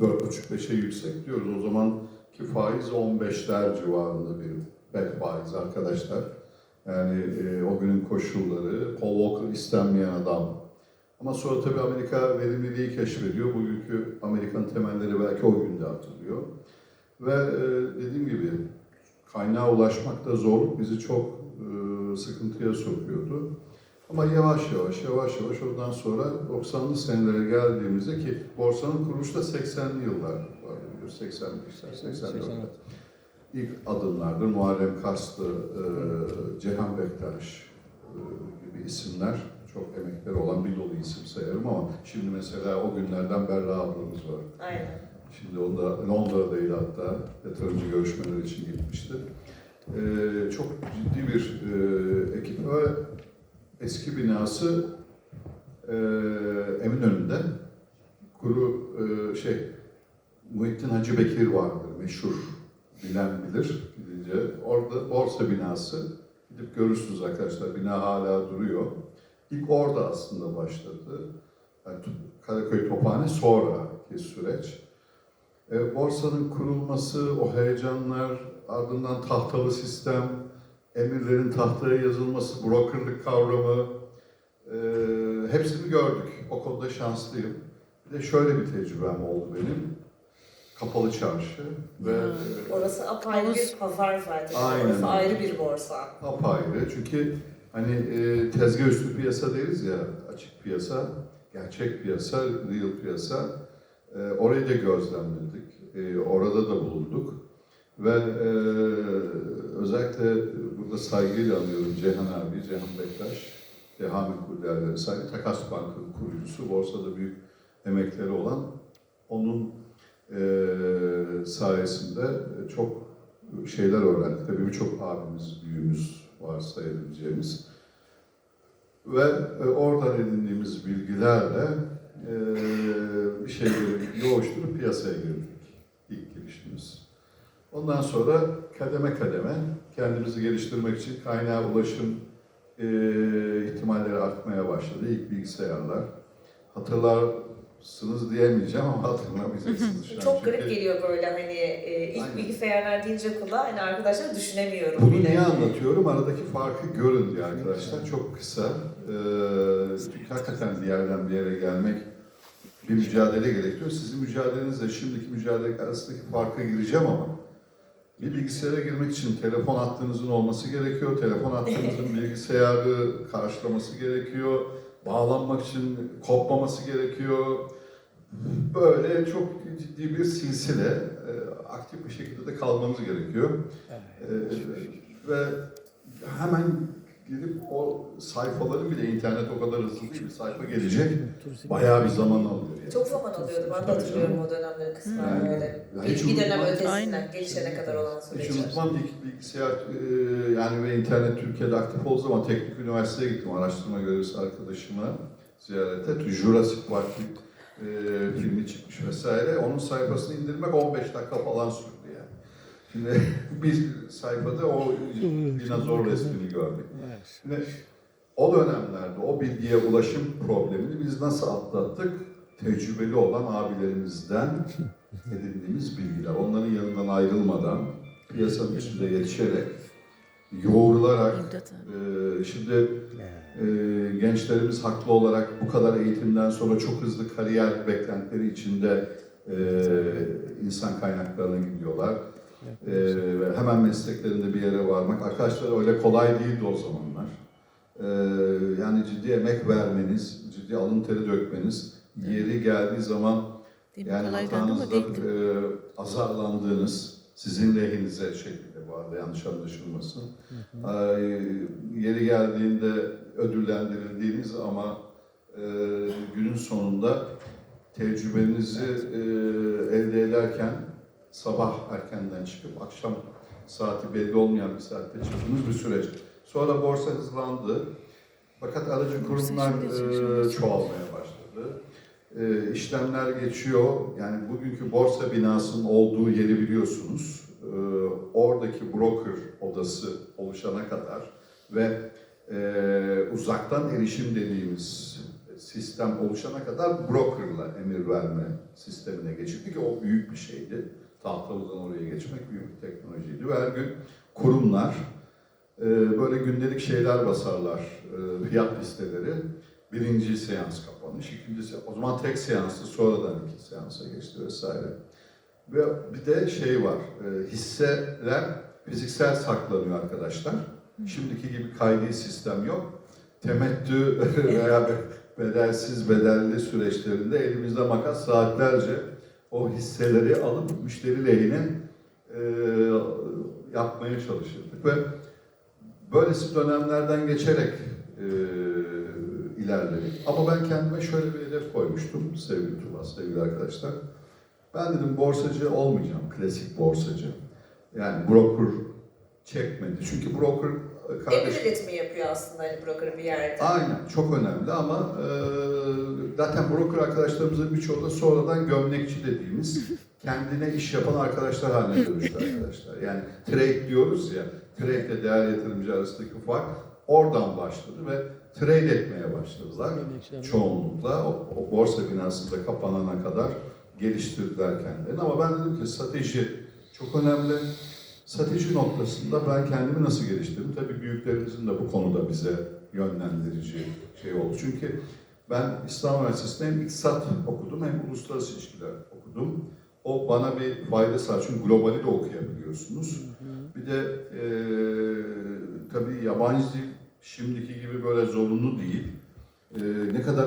4,5-5'e yüksek diyoruz. O zamanki faiz 15'ler civarında bir bet faiz arkadaşlar. Yani e, o günün koşulları, Paul Walker istenmeyen adam. Ama sonra tabii Amerika verimliliği keşfediyor. Bugünkü Amerikan temelleri belki o günde atılıyor. Ve e, dediğim gibi kaynağa ulaşmakta zorluk bizi çok e, sıkıntıya sokuyordu. Ama yavaş yavaş, yavaş yavaş oradan sonra 90'lı senelere geldiğimizde ki borsanın kuruluşu da 80'li yıllar var. 80'li 84'ler. İlk adımlardır Muharrem Kaslı, e, Cihan Bektaş e, gibi isimler çok emekleri olan bir dolu isim sayarım ama şimdi mesela o günlerden Berra ablamız var. Aynen. Şimdi onda Londra'daydı hatta yatırımcı görüşmeler için gitmişti. Ee, çok ciddi bir e, ekip ve eski binası e, Eminönü'nde kuru e, şey Muhittin Hacı Bekir vardır meşhur bilen bilir gidince orada borsa binası gidip görürsünüz arkadaşlar bina hala duruyor. İlk orada aslında başladı. Yani Karaköy Tophane sonraki süreç. E, borsanın kurulması, o heyecanlar, ardından tahtalı sistem, emirlerin tahtaya yazılması, brokerlık kavramı, e, hepsini gördük. O konuda şanslıyım. Bir de şöyle bir tecrübem oldu benim. Kapalı çarşı ve e, Orası apayrı bir pazar zaten. Aynen. Orası ayrı bir borsa. apayrı. Çünkü hani e, tezgah üstü piyasa deriz ya, açık piyasa, gerçek piyasa, real piyasa. E, orayı da gözlemledik. E, orada da bulunduk. Ve e, özellikle burada saygıyla anıyorum Ceyhan abi, Ceyhan Bektaş, Ceyhan Kurderleri saygı, Takas Bank'ın kurucusu, borsada büyük emekleri olan onun e, sayesinde çok şeyler öğrendik. Tabii birçok abimiz, büyüğümüz var sayabileceğimiz. Ve e, oradan edindiğimiz bilgilerle e, bir şeyleri yoğuşturup piyasaya girdik. İlk girişimiz. Ondan sonra kademe kademe kendimizi geliştirmek için kaynağa ulaşım e, ihtimalleri artmaya başladı. İlk bilgisayarlar. Hatırlarsınız diyemeyeceğim ama hatırlamayacaksınız. şu an. Çok garip Çünkü- geliyor böyle hani e, ilk Aynen. bilgisayarlar deyince kulağa hani arkadaşlar düşünemiyorum Bunu bile. niye anlatıyorum? Aradaki farkı görün diye arkadaşlar. Çok kısa. Ee, çünkü hakikaten bir yerden bir yere gelmek bir mücadele gerekiyor. Sizin mücadelenizle şimdiki mücadele arasındaki farka gireceğim ama bir bilgisayara girmek için telefon hattınızın olması gerekiyor. Telefon hattınızın bilgisayarı karşılaması gerekiyor. Bağlanmak için kopmaması gerekiyor. Böyle çok ciddi bir silsile e, aktif bir şekilde de kalmanız gerekiyor. Ee, ve hemen gidip o sayfaların bile internet o kadar hızlı değil bir sayfa gelecek. Bayağı bir zaman alıyor. Yani. Çok zaman alıyordu. Ben de hatırlıyorum o dönemleri kısmen Yani- böyle. Ya Bir, hiç bir dönem ötesinden Aynen. gelişene kadar olan Hiç süreçler. unutmam ilk bilgisayar e, yani ve internet Türkiye'de aktif olduğu zaman teknik üniversiteye gittim araştırma görevlisi arkadaşıma ziyarete. Jurassic Park e, filmi çıkmış vesaire. Onun sayfasını indirmek 15 dakika falan sürdü yani. Şimdi bir sayfada o dinozor resmini gördük. Şimdi o dönemlerde o bilgiye ulaşım problemini biz nasıl atlattık? Tecrübeli olan abilerimizden edindiğimiz bilgiler. Onların yanından ayrılmadan, piyasanın içinde yetişerek, yoğrularak, e, şimdi e, gençlerimiz haklı olarak bu kadar eğitimden sonra çok hızlı kariyer beklentileri içinde e, insan kaynaklarına gidiyorlar. E, ve hemen mesleklerinde bir yere varmak. Arkadaşlar öyle kolay değildi o zamanlar. E, yani ciddi emek vermeniz, ciddi alın teri dökmeniz, yeri geldiği zaman Değil yani hatanızda e, azarlandığınız, sizin lehinize şekilde bu arada yanlış anlaşılmasın. Ay, yeri geldiğinde ödüllendirildiğiniz ama e, günün sonunda tecrübenizi e, elde ederken sabah erkenden çıkıp akşam saati belli olmayan bir saatte çıktığınız bir süreç. Sonra borsa hızlandı. Fakat aracı kurumlar e, çoğalmaya başladı. E, işlemler geçiyor. Yani bugünkü borsa binasının olduğu yeri biliyorsunuz. E, oradaki broker odası oluşana kadar ve e, uzaktan erişim dediğimiz sistem oluşana kadar brokerla emir verme sistemine geçildi ki o büyük bir şeydi. Tahtalıdan oraya geçmek büyük bir teknolojiydi ve her gün kurumlar e, böyle gündelik şeyler basarlar, e, fiyat listeleri. Birinci seans kapanış, ikinci seans, o zaman tek seanstı, sonradan iki seansa geçti vesaire. Ve bir de şey var, e, hisseler fiziksel saklanıyor arkadaşlar. Şimdiki gibi kaydi sistem yok. Temettü veya bedelsiz bedelli süreçlerinde elimizde makas saatlerce o hisseleri alıp müşteri lehine e, yapmaya çalışırdık ve böylesi dönemlerden geçerek e, ilerledik. Ama ben kendime şöyle bir hedef koymuştum sevgili Tuba, sevgili arkadaşlar. Ben dedim borsacı olmayacağım, klasik borsacı. Yani broker çekmedi. Çünkü broker e, kardeş... Emir iletimi yapıyor aslında hani broker bir yerde. Aynen, çok önemli ama e, zaten broker arkadaşlarımızın birçoğu da sonradan gömlekçi dediğimiz kendine iş yapan arkadaşlar haline dönüştü arkadaşlar. Yani trade diyoruz ya, trade ile değer yatırımcı arasındaki fark oradan başladı ve trade etmeye başladılar. Çoğunlukla o, o borsa binasında kapanana kadar geliştirdiler kendilerini. Ama ben dedim ki strateji çok önemli. Strateji noktasında ben kendimi nasıl geliştirdim? Tabii büyüklerimizin de bu konuda bize yönlendirici şey oldu. Çünkü ben İstanbul Üniversitesi'nde hem iktisat okudum hem uluslararası ilişkiler okudum. O bana bir fayda sağladı. Çünkü globali de okuyabiliyorsunuz. Bir de eee tabii yabancı dil şimdiki gibi böyle zorunlu değil. Eee ne kadar